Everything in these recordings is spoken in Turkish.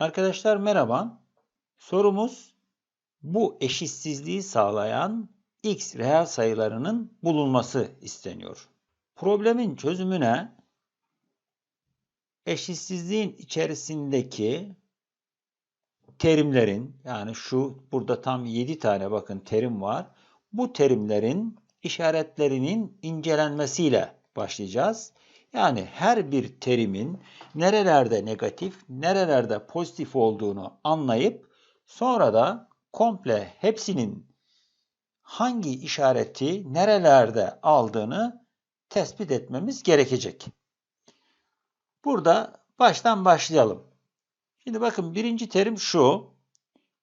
Arkadaşlar merhaba. Sorumuz bu eşitsizliği sağlayan x reel sayılarının bulunması isteniyor. Problemin çözümüne eşitsizliğin içerisindeki terimlerin yani şu burada tam 7 tane bakın terim var. Bu terimlerin işaretlerinin incelenmesiyle başlayacağız. Yani her bir terimin nerelerde negatif, nerelerde pozitif olduğunu anlayıp sonra da komple hepsinin hangi işareti nerelerde aldığını tespit etmemiz gerekecek. Burada baştan başlayalım. Şimdi bakın birinci terim şu.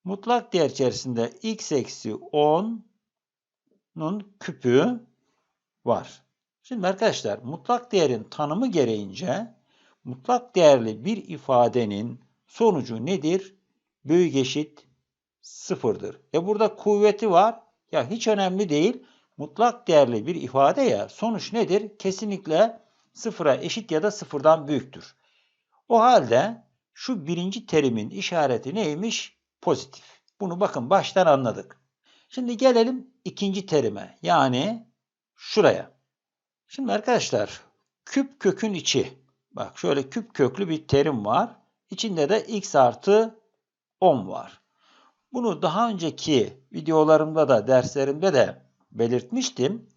Mutlak değer içerisinde x eksi 10'un küpü var. Şimdi arkadaşlar mutlak değerin tanımı gereğince mutlak değerli bir ifadenin sonucu nedir? Büyük eşit sıfırdır. E burada kuvveti var. Ya hiç önemli değil. Mutlak değerli bir ifade ya sonuç nedir? Kesinlikle sıfıra eşit ya da sıfırdan büyüktür. O halde şu birinci terimin işareti neymiş? Pozitif. Bunu bakın baştan anladık. Şimdi gelelim ikinci terime. Yani şuraya. Şimdi arkadaşlar küp kökün içi. Bak şöyle küp köklü bir terim var. İçinde de x artı 10 var. Bunu daha önceki videolarımda da derslerimde de belirtmiştim.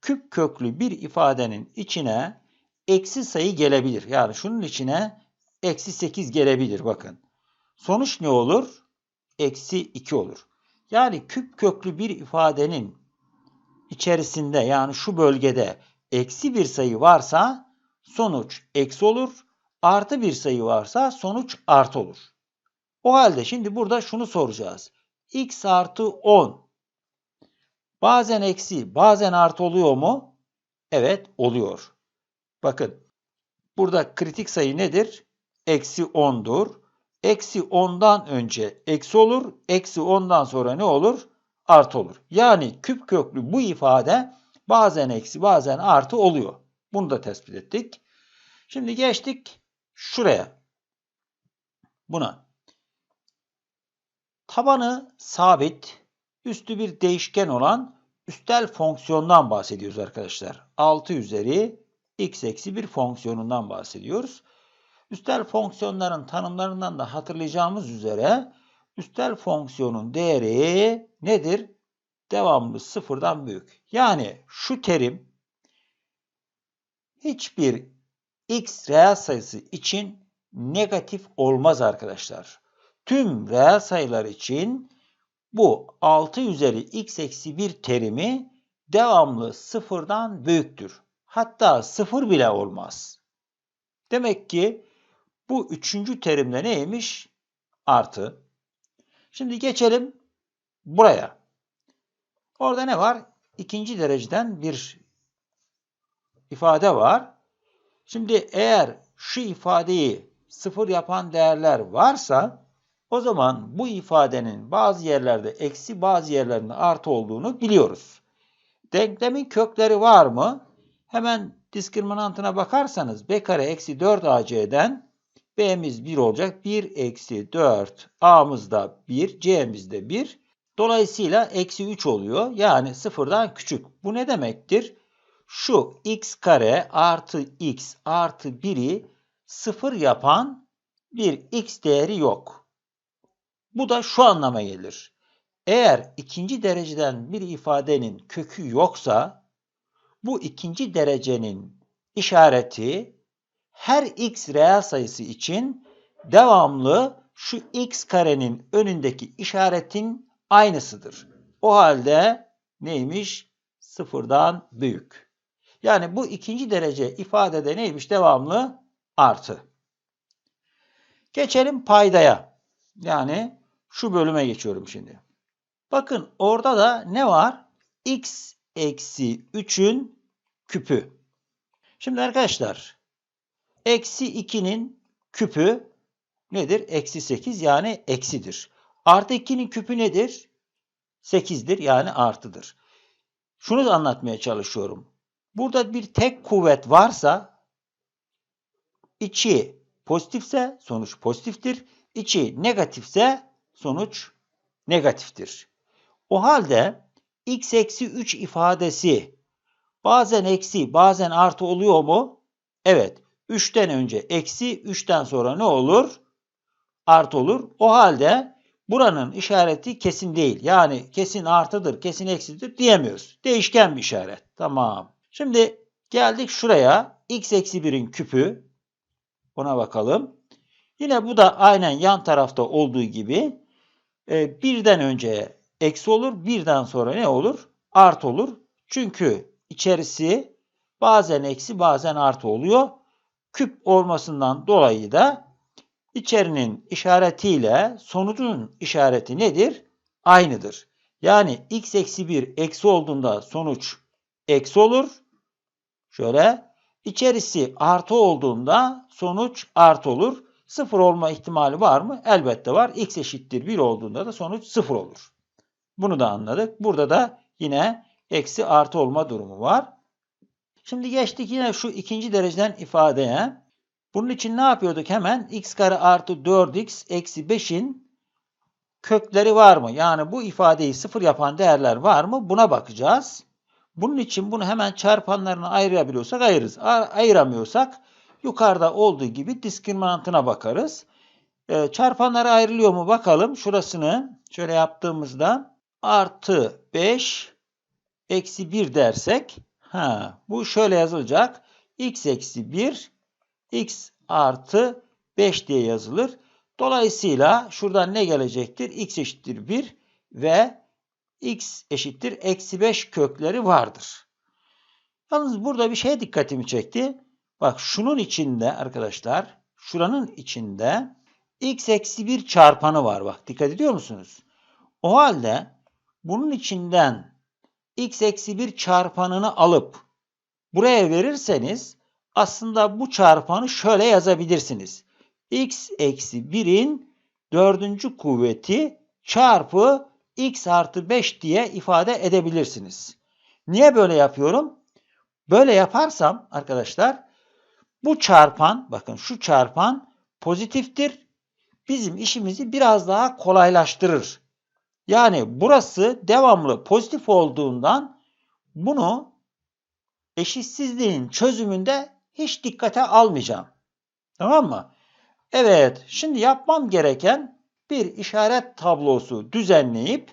Küp köklü bir ifadenin içine eksi sayı gelebilir. Yani şunun içine eksi 8 gelebilir bakın. Sonuç ne olur? Eksi 2 olur. Yani küp köklü bir ifadenin içerisinde yani şu bölgede eksi bir sayı varsa sonuç eksi olur. Artı bir sayı varsa sonuç artı olur. O halde şimdi burada şunu soracağız. x artı 10 bazen eksi bazen artı oluyor mu? Evet oluyor. Bakın burada kritik sayı nedir? Eksi 10'dur. Eksi 10'dan önce eksi olur. Eksi 10'dan sonra ne olur? Artı olur. Yani küp köklü bu ifade bazen eksi bazen artı oluyor. Bunu da tespit ettik. Şimdi geçtik şuraya. Buna. Tabanı sabit, üstü bir değişken olan üstel fonksiyondan bahsediyoruz arkadaşlar. 6 üzeri x eksi bir fonksiyonundan bahsediyoruz. Üstel fonksiyonların tanımlarından da hatırlayacağımız üzere üstel fonksiyonun değeri nedir? Devamlı sıfırdan büyük. Yani şu terim hiçbir x reel sayısı için negatif olmaz arkadaşlar. Tüm reel sayılar için bu 6 üzeri x eksi 1 terimi devamlı sıfırdan büyüktür. Hatta sıfır bile olmaz. Demek ki bu üçüncü terimde neymiş? Artı. Şimdi geçelim buraya. Orada ne var? İkinci dereceden bir ifade var. Şimdi eğer şu ifadeyi sıfır yapan değerler varsa o zaman bu ifadenin bazı yerlerde eksi bazı yerlerinde artı olduğunu biliyoruz. Denklemin kökleri var mı? Hemen diskriminantına bakarsanız b kare eksi 4 ac'den b'miz 1 olacak. 1 eksi 4 a'mız da 1 c'miz de 1. Dolayısıyla eksi 3 oluyor. Yani sıfırdan küçük. Bu ne demektir? Şu x kare artı x artı 1'i sıfır yapan bir x değeri yok. Bu da şu anlama gelir. Eğer ikinci dereceden bir ifadenin kökü yoksa bu ikinci derecenin işareti her x reel sayısı için devamlı şu x karenin önündeki işaretin aynısıdır. O halde neymiş? Sıfırdan büyük. Yani bu ikinci derece ifadede neymiş? Devamlı artı. Geçelim paydaya. Yani şu bölüme geçiyorum şimdi. Bakın orada da ne var? x eksi 3'ün küpü. Şimdi arkadaşlar eksi 2'nin küpü nedir? Eksi 8 yani eksidir. Artı 2'nin küpü nedir? 8'dir yani artıdır. Şunu da anlatmaya çalışıyorum. Burada bir tek kuvvet varsa içi pozitifse sonuç pozitiftir. içi negatifse sonuç negatiftir. O halde x eksi 3 ifadesi bazen eksi bazen artı oluyor mu? Evet. 3'ten önce eksi 3'ten sonra ne olur? Artı olur. O halde buranın işareti kesin değil. Yani kesin artıdır, kesin eksidir diyemiyoruz. Değişken bir işaret. Tamam. Şimdi geldik şuraya. x eksi 1'in küpü. Ona bakalım. Yine bu da aynen yan tarafta olduğu gibi e, birden önce eksi olur, birden sonra ne olur? Artı olur. Çünkü içerisi bazen eksi bazen artı oluyor. Küp olmasından dolayı da içerinin işaretiyle sonucun işareti nedir? Aynıdır. Yani x eksi 1 eksi olduğunda sonuç eksi olur. Şöyle içerisi artı olduğunda sonuç artı olur. Sıfır olma ihtimali var mı? Elbette var. x eşittir 1 olduğunda da sonuç sıfır olur. Bunu da anladık. Burada da yine eksi artı olma durumu var. Şimdi geçtik yine şu ikinci dereceden ifadeye. Bunun için ne yapıyorduk hemen? x kare artı 4x eksi 5'in kökleri var mı? Yani bu ifadeyi sıfır yapan değerler var mı? Buna bakacağız. Bunun için bunu hemen çarpanlarına ayırabiliyorsak ayırırız. Ayıramıyorsak yukarıda olduğu gibi diskriminantına bakarız. E, çarpanlara ayrılıyor mu bakalım. Şurasını şöyle yaptığımızda artı 5 eksi 1 dersek ha, bu şöyle yazılacak. x eksi 1 x artı 5 diye yazılır. Dolayısıyla şuradan ne gelecektir? x eşittir 1 ve x eşittir eksi 5 kökleri vardır. Yalnız burada bir şey dikkatimi çekti. Bak şunun içinde arkadaşlar, şuranın içinde x eksi 1 çarpanı var. Bak dikkat ediyor musunuz? O halde bunun içinden x eksi 1 çarpanını alıp buraya verirseniz aslında bu çarpanı şöyle yazabilirsiniz. x eksi 1'in dördüncü kuvveti çarpı x artı 5 diye ifade edebilirsiniz. Niye böyle yapıyorum? Böyle yaparsam arkadaşlar bu çarpan bakın şu çarpan pozitiftir. Bizim işimizi biraz daha kolaylaştırır. Yani burası devamlı pozitif olduğundan bunu eşitsizliğin çözümünde hiç dikkate almayacağım. Tamam mı? Evet, şimdi yapmam gereken bir işaret tablosu düzenleyip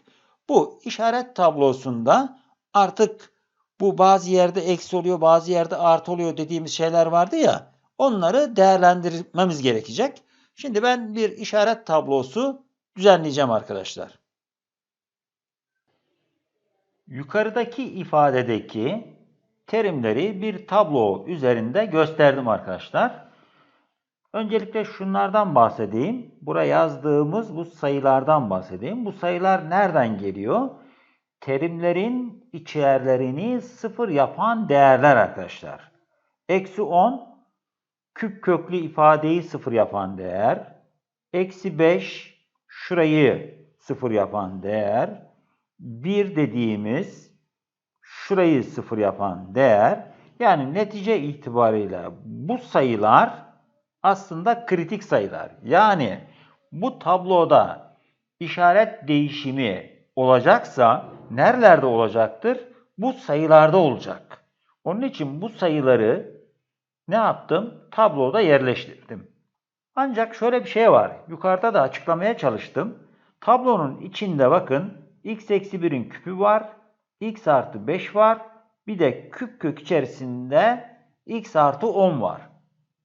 bu işaret tablosunda artık bu bazı yerde eksi oluyor, bazı yerde artı oluyor dediğimiz şeyler vardı ya, onları değerlendirmemiz gerekecek. Şimdi ben bir işaret tablosu düzenleyeceğim arkadaşlar. Yukarıdaki ifadedeki terimleri bir tablo üzerinde gösterdim arkadaşlar. Öncelikle şunlardan bahsedeyim. Buraya yazdığımız bu sayılardan bahsedeyim. Bu sayılar nereden geliyor? Terimlerin içerlerini sıfır yapan değerler arkadaşlar. Eksi 10 küp köklü ifadeyi sıfır yapan değer. Eksi 5 şurayı sıfır yapan değer. 1 dediğimiz şurayı sıfır yapan değer. Yani netice itibariyle bu sayılar aslında kritik sayılar. Yani bu tabloda işaret değişimi olacaksa nerelerde olacaktır? Bu sayılarda olacak. Onun için bu sayıları ne yaptım? Tabloda yerleştirdim. Ancak şöyle bir şey var. Yukarıda da açıklamaya çalıştım. Tablonun içinde bakın x eksi 1'in küpü var. X artı 5 var. Bir de küp kök içerisinde x artı 10 var.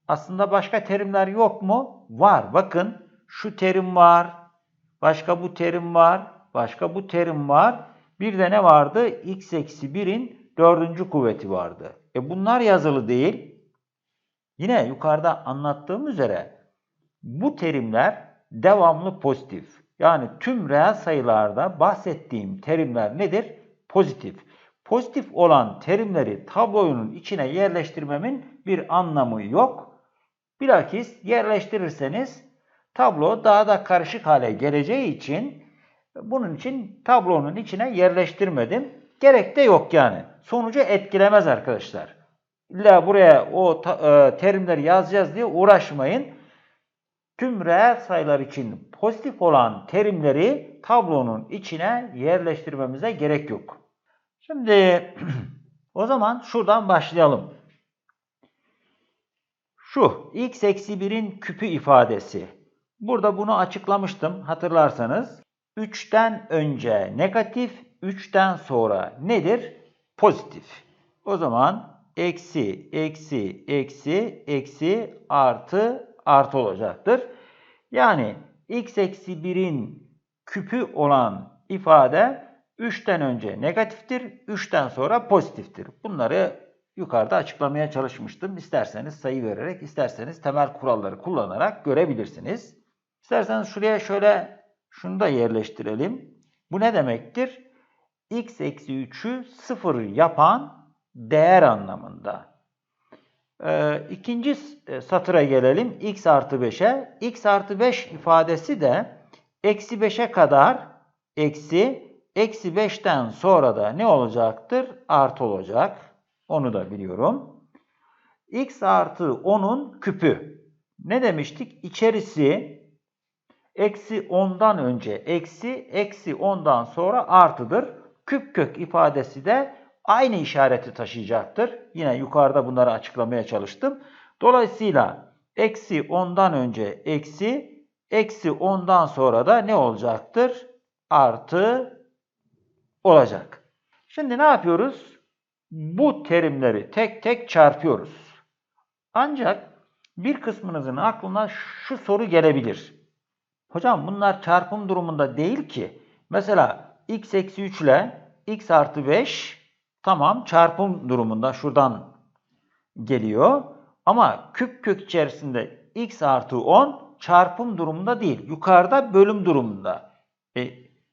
Aslında başka terimler yok mu? Var. Bakın şu terim var. Başka bu terim var. Başka bu terim var. Bir de ne vardı? x eksi 1'in dördüncü kuvveti vardı. E bunlar yazılı değil. Yine yukarıda anlattığım üzere bu terimler devamlı pozitif. Yani tüm reel sayılarda bahsettiğim terimler nedir? Pozitif. Pozitif olan terimleri tablonun içine yerleştirmemin bir anlamı yok. Bilakis yerleştirirseniz tablo daha da karışık hale geleceği için bunun için tablonun içine yerleştirmedim. Gerek de yok yani. Sonucu etkilemez arkadaşlar. İlla buraya o e, terimleri yazacağız diye uğraşmayın. Tüm reel sayılar için pozitif olan terimleri tablonun içine yerleştirmemize gerek yok. Şimdi o zaman şuradan başlayalım. Şu x eksi 1'in küpü ifadesi. Burada bunu açıklamıştım hatırlarsanız. 3'ten önce negatif, 3'ten sonra nedir? Pozitif. O zaman eksi, eksi, eksi, eksi, artı, artı olacaktır. Yani x eksi 1'in küpü olan ifade 3'ten önce negatiftir, 3'ten sonra pozitiftir. Bunları yukarıda açıklamaya çalışmıştım. İsterseniz sayı vererek, isterseniz temel kuralları kullanarak görebilirsiniz. İsterseniz şuraya şöyle şunu da yerleştirelim. Bu ne demektir? x eksi 3'ü 0 yapan değer anlamında. Ee, ikinci satıra gelelim. x artı 5'e. x artı 5 ifadesi de eksi 5'e kadar eksi eksi 5'ten sonra da ne olacaktır? Artı olacak. Onu da biliyorum. x artı 10'un küpü. Ne demiştik? İçerisi eksi 10'dan önce eksi, eksi 10'dan sonra artıdır. Küp kök ifadesi de aynı işareti taşıyacaktır. Yine yukarıda bunları açıklamaya çalıştım. Dolayısıyla eksi 10'dan önce eksi, eksi 10'dan sonra da ne olacaktır? Artı olacak. Şimdi ne yapıyoruz? Bu terimleri tek tek çarpıyoruz. Ancak bir kısmınızın aklına şu soru gelebilir. Hocam bunlar çarpım durumunda değil ki. Mesela x eksi 3 ile x artı 5 tamam çarpım durumunda şuradan geliyor. Ama küp kök içerisinde x artı 10 çarpım durumunda değil. Yukarıda bölüm durumunda. E,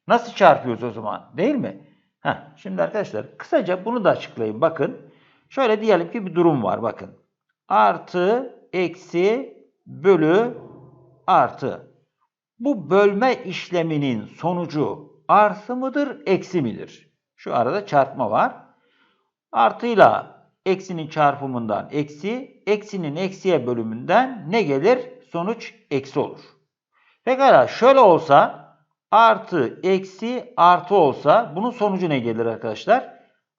nasıl çarpıyoruz o zaman değil mi? Heh, şimdi arkadaşlar kısaca bunu da açıklayayım. Bakın şöyle diyelim ki bir durum var bakın. Artı, eksi, bölü, artı. Bu bölme işleminin sonucu artı mıdır, eksi midir? Şu arada çarpma var. Artıyla eksinin çarpımından eksi, eksinin eksiye bölümünden ne gelir? Sonuç eksi olur. Pekala şöyle olsa artı, eksi, artı olsa bunun sonucu ne gelir arkadaşlar?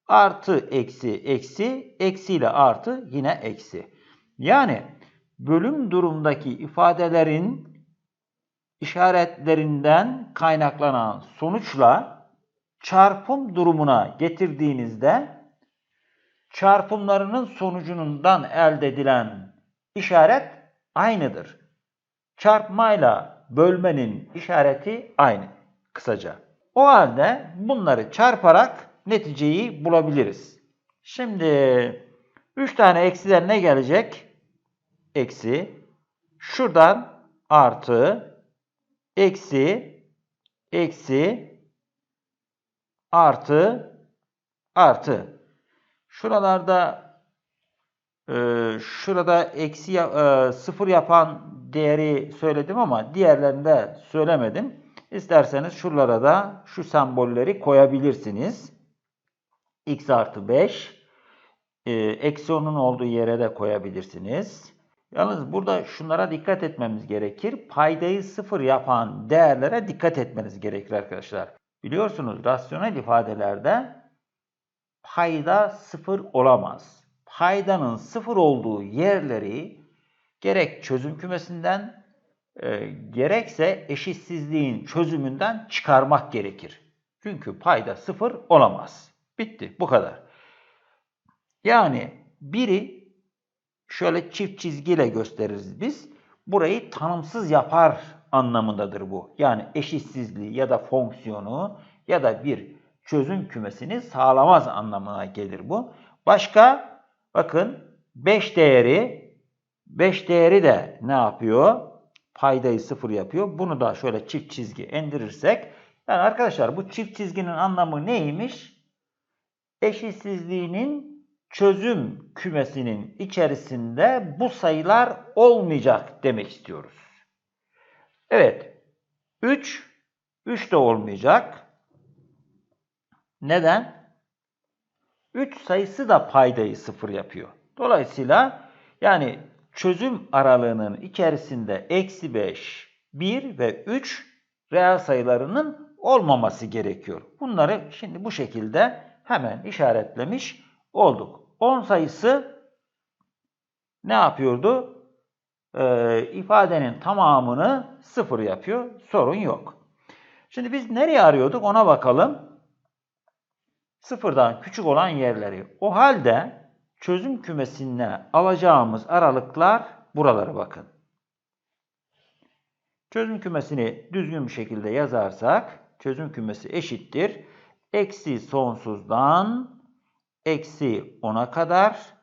Artı, eksi, eksi, eksi ile artı yine eksi. Yani bölüm durumdaki ifadelerin işaretlerinden kaynaklanan sonuçla çarpım durumuna getirdiğinizde çarpımlarının sonucundan elde edilen işaret aynıdır. Çarpmayla bölmenin işareti aynı kısaca. O halde bunları çarparak neticeyi bulabiliriz. Şimdi 3 tane eksiden ne gelecek? Eksi. Şuradan artı, eksi, eksi, artı, artı. Şuralarda e, şurada eksi e, sıfır yapan değeri söyledim ama diğerlerinde söylemedim. İsterseniz şuralara da şu sembolleri koyabilirsiniz. x artı 5 e, eksi 10'un olduğu yere de koyabilirsiniz. Yalnız burada şunlara dikkat etmemiz gerekir. Paydayı sıfır yapan değerlere dikkat etmeniz gerekir arkadaşlar. Biliyorsunuz rasyonel ifadelerde payda sıfır olamaz. Paydanın sıfır olduğu yerleri gerek çözüm kümesinden e, gerekse eşitsizliğin çözümünden çıkarmak gerekir. Çünkü payda sıfır olamaz. Bitti. Bu kadar. Yani biri şöyle çift çizgiyle gösteririz biz. Burayı tanımsız yapar anlamındadır bu. Yani eşitsizliği ya da fonksiyonu ya da bir çözüm kümesini sağlamaz anlamına gelir bu. Başka bakın 5 değeri 5 değeri de ne yapıyor? Paydayı sıfır yapıyor. Bunu da şöyle çift çizgi indirirsek yani arkadaşlar bu çift çizginin anlamı neymiş? Eşitsizliğinin çözüm kümesinin içerisinde bu sayılar olmayacak demek istiyoruz. Evet. 3 3 de olmayacak. Neden? 3 sayısı da paydayı sıfır yapıyor. Dolayısıyla yani çözüm aralığının içerisinde eksi 5, 1 ve 3 reel sayılarının olmaması gerekiyor. Bunları şimdi bu şekilde hemen işaretlemiş olduk. 10 sayısı ne yapıyordu? Ee, ifadenin tamamını sıfır yapıyor. Sorun yok. Şimdi biz nereye arıyorduk ona bakalım. Sıfırdan küçük olan yerleri. O halde çözüm kümesine alacağımız aralıklar buralara bakın. Çözüm kümesini düzgün bir şekilde yazarsak çözüm kümesi eşittir. Eksi sonsuzdan eksi 10'a kadar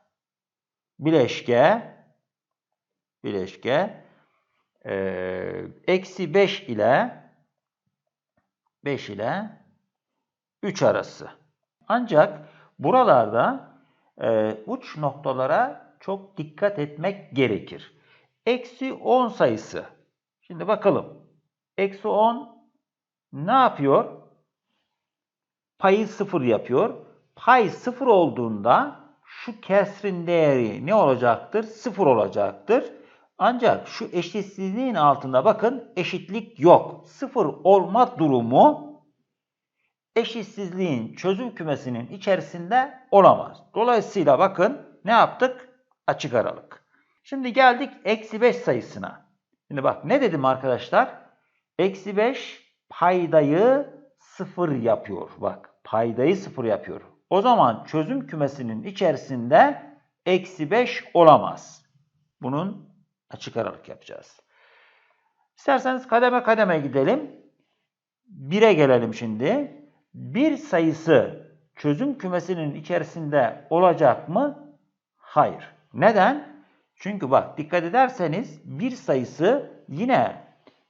bileşke bileşke e, eksi 5 ile 5 ile 3 arası. Ancak buralarda e, uç noktalara çok dikkat etmek gerekir. Eksi 10 sayısı. Şimdi bakalım. Eksi 10 ne yapıyor? Payı sıfır yapıyor. Pay sıfır olduğunda şu kesrin değeri ne olacaktır? Sıfır olacaktır. Ancak şu eşitsizliğin altında bakın eşitlik yok. Sıfır olma durumu eşitsizliğin çözüm kümesinin içerisinde olamaz. Dolayısıyla bakın ne yaptık? Açık aralık. Şimdi geldik eksi 5 sayısına. Şimdi bak ne dedim arkadaşlar? Eksi 5 paydayı sıfır yapıyor. Bak paydayı sıfır yapıyor. O zaman çözüm kümesinin içerisinde eksi 5 olamaz. Bunun açık aralık yapacağız. İsterseniz kademe kademe gidelim. 1'e gelelim şimdi. Bir sayısı çözüm kümesinin içerisinde olacak mı? Hayır. Neden? Çünkü bak dikkat ederseniz bir sayısı yine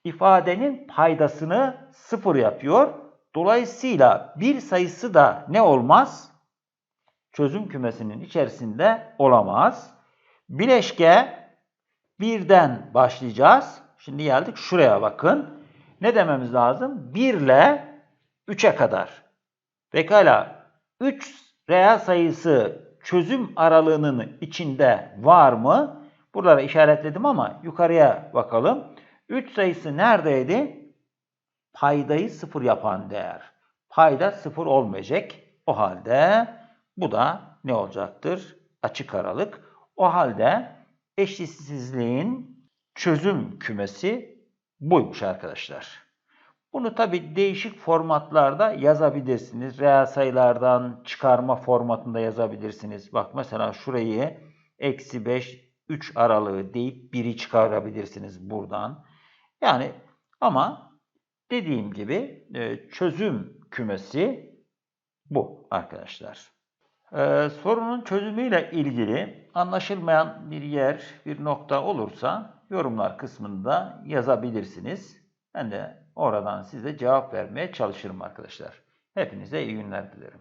ifadenin paydasını sıfır yapıyor. Dolayısıyla bir sayısı da ne olmaz? Çözüm kümesinin içerisinde olamaz. Bileşke birden başlayacağız. Şimdi geldik şuraya bakın. Ne dememiz lazım? 1 ile 3'e kadar. Pekala 3 reel sayısı çözüm aralığının içinde var mı? Buralara işaretledim ama yukarıya bakalım. 3 sayısı neredeydi? Paydayı sıfır yapan değer. Payda sıfır olmayacak. O halde bu da ne olacaktır? Açık aralık. O halde eşitsizliğin çözüm kümesi buymuş arkadaşlar. Bunu tabi değişik formatlarda yazabilirsiniz. Reel sayılardan çıkarma formatında yazabilirsiniz. Bak mesela şurayı eksi 5, 3 aralığı deyip 1'i çıkarabilirsiniz buradan. Yani ama dediğim gibi e, çözüm kümesi bu arkadaşlar. Ee, sorunun çözümüyle ilgili anlaşılmayan bir yer, bir nokta olursa yorumlar kısmında yazabilirsiniz. Ben de oradan size cevap vermeye çalışırım arkadaşlar. Hepinize iyi günler dilerim.